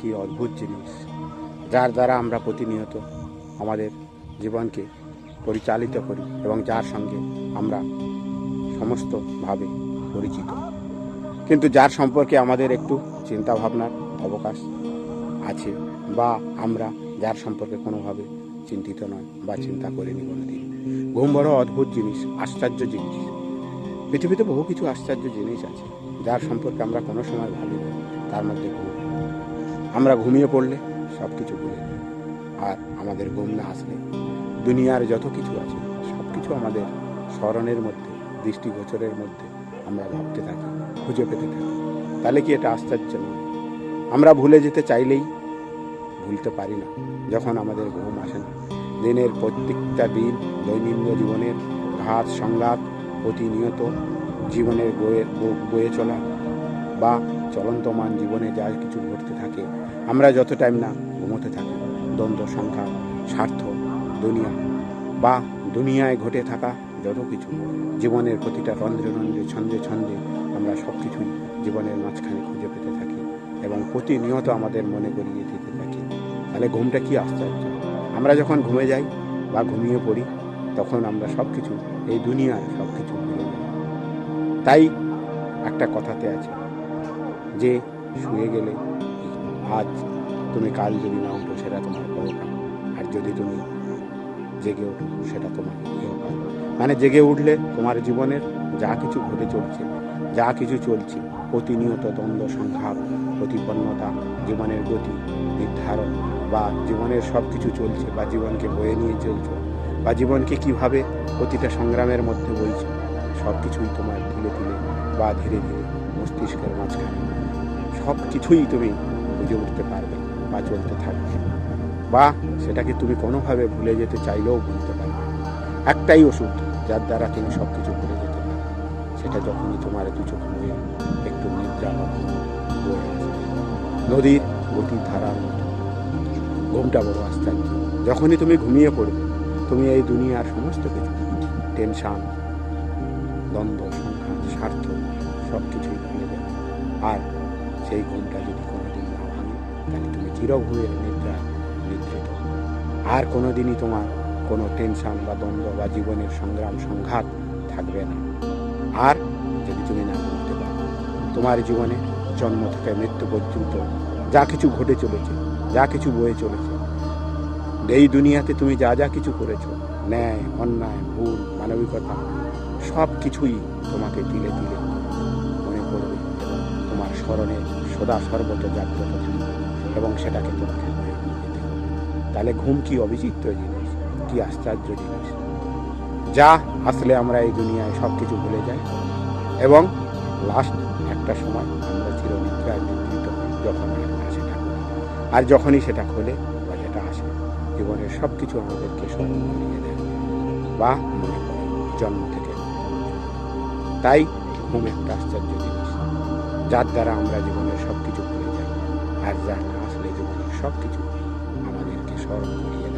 কি অদ্ভুত জিনিস, যার দ্বারা আমরা প্রতিনিয়ত আমাদের জীবনকে পরিচালিত করি এবং যার সঙ্গে আমরা সমস্তভাবে পরিচিত। কিন্তু যার সম্পর্কে আমাদের একটু চিন্তা ভাবনার অবকাশ আছে বা আমরা যার সম্পর্কে কোনোভাবে চিন্তিত নয় বা চিন্তা করিনি কোনোদিন ঘুম বড় অদ্ভুত জিনিস, আশ্চর্য জিনিস। পৃথিবীতে বহু কিছু আশ্চর্য জিনিস আছে, যার সম্পর্কে আমরা কোনো সময় ভাবি না তার মধ্যে ঘুম আমরা ঘুমিয়ে পড়লে সব কিছু ভুলে আর আমাদের ঘুম না আসলে দুনিয়ার যত কিছু আছে, সব কিছু আমাদের স্মরণের মধ্যে, দৃষ্টিগোচরের মধ্যে আমরা ভাবতে থাকি, খুঁজে পেতে থাকি। তাহলে কি এটা আশ্চর্য নয়? আমরা ভুলে যেতে চাইলেই ভুলতে পারি না, যখন আমাদের ঘুম আসে না। দিনের প্রত্যেকটা দিন দৈনন্দিন জীবনের ঘাত সংঘাত প্রতিনিয়ত জীবনের বয়ে বয়ে চলা বা চলন্তমান জীবনে যা কিছু ঘটতে থাকে, আমরা যত টাইম না ঘুমোতে থাকি, দ্বন্দ্ব, সংখ্যা, স্বার্থ, দুনিয়া বা দুনিয়ায় ঘটে থাকা যত কিছু, জীবনের প্রতিটা রন্ধ্রে রন্ধ্রে ছন্দে ছন্দে আমরা সব কিছুই জীবনের মাঝখানে খুঁজে পেতে থাকি এবং প্রতিনিয়ত আমাদের মনে করিয়ে দিতে থাকি। তাহলে ঘুমটা কি আশ্চর্য আমরা যখন ঘুমে যাই বা ঘুমিয়ে পড়ি, তখন আমরা সব কিছু এই দুনিয়ায় সব কিছু ভুলে যাই। তাই একটা কথাতে আছে যে শুয়ে গেলে, আজ তুমি কাল যদি না উঠো, সেটা তোমার পরকাল আর যদি তুমি জেগে ওঠো, সেটা তোমার ইহকাল মানে জেগে উঠলে তোমার জীবনের যা কিছু ঘটে চলছে, যা কিছু চলছে, প্রতিনিয়ত দ্বন্দ্ব, সংঘাত, প্রতিপন্নতা, জীবনের গতি নির্ধারণ বা জীবনের সব কিছু চলছে বা জীবনকে বয়ে নিয়ে চলছে বা জীবনকে কীভাবে প্রতিটা সংগ্রামের মধ্যে বলছে সব কিছুই তোমার ধীরে ধীরে বা ধীরে ধীরে মস্তিষ্কের মাঝখানে সব কিছুই তুমি বুঝে উঠতে পারবে বা চলতে থাকবে। বা সেটাকে তুমি কোনোভাবে ভুলে যেতে চাইলেও ভুলতে পারবে। একটাই ওষুধ যার দ্বারা তুমি সব কিছু ভুলে যেতে পারবে। সেটা যখনই তোমার দু চোখ মুয়ে একটু নিদ্রা বা বয়ে আসবে নদীর গতির ধারার মতো। ঘুমটা বড় আশ্চর্য। যখনই তুমি ঘুমিয়ে পড়বে, তুমি এই দুনিয়ার সমস্ত কিছু, টেনশান, দ্বন্দ্ব সংখ্যা স্বার্থ সব কিছুই ভুলে যাবে। আর সেই ঘুমটা যদি কোনোদিন না ভাঙে, তাহলে তুমি চিরঘুমের নিদ্রা নিদ্রিত। আর কোনোদিনই তোমার কোনো টেনশন বা দ্বন্দ্ব বা জীবনের সংগ্রাম, সংঘাত থাকবে না। আর যদি তুমি না ঘুমতে পারো, তোমার জীবনে জন্ম থেকে মৃত্যু পর্যন্ত যা কিছু ঘটে চলেছে, যা কিছু বয়ে চলেছে, এই দুনিয়াতে তুমি যা যা কিছু করেছ, ন্যায়, অন্যায়, ভুল, মানবিকতা সব কিছুই তোমাকে দিলে দিলে মনে এবং তোমার স্মরণে সদা সর্বত জাগ্রত থাকবে এবং সেটাকে তোমাকে তাহলে ঘুম কি অবিচিত্র জিনিস, কি আশ্চর্য জিনিস? যা আসলে আমরা এই দুনিয়ায় সব কিছু ভুলে যাই এবং লাস্ট একটা সময় আমরা চিরনিদ্রায় নিদ্রিত যখন সেটা আর যখনই সেটা খোলে বা সেটা আসে, জীবনের সব কিছু আমাদেরকে স্মরণ করিয়ে দেয় বা মনে করে জন্ম থেকে। তাই ঘুম একটা আশ্চর্য জিনিস। যার দ্বারা আমরা জীবনের সব কিছু করে যাই। আর যা না, আসলে জীবনের সব কিছু আমাদেরকে স্মরণ করিয়ে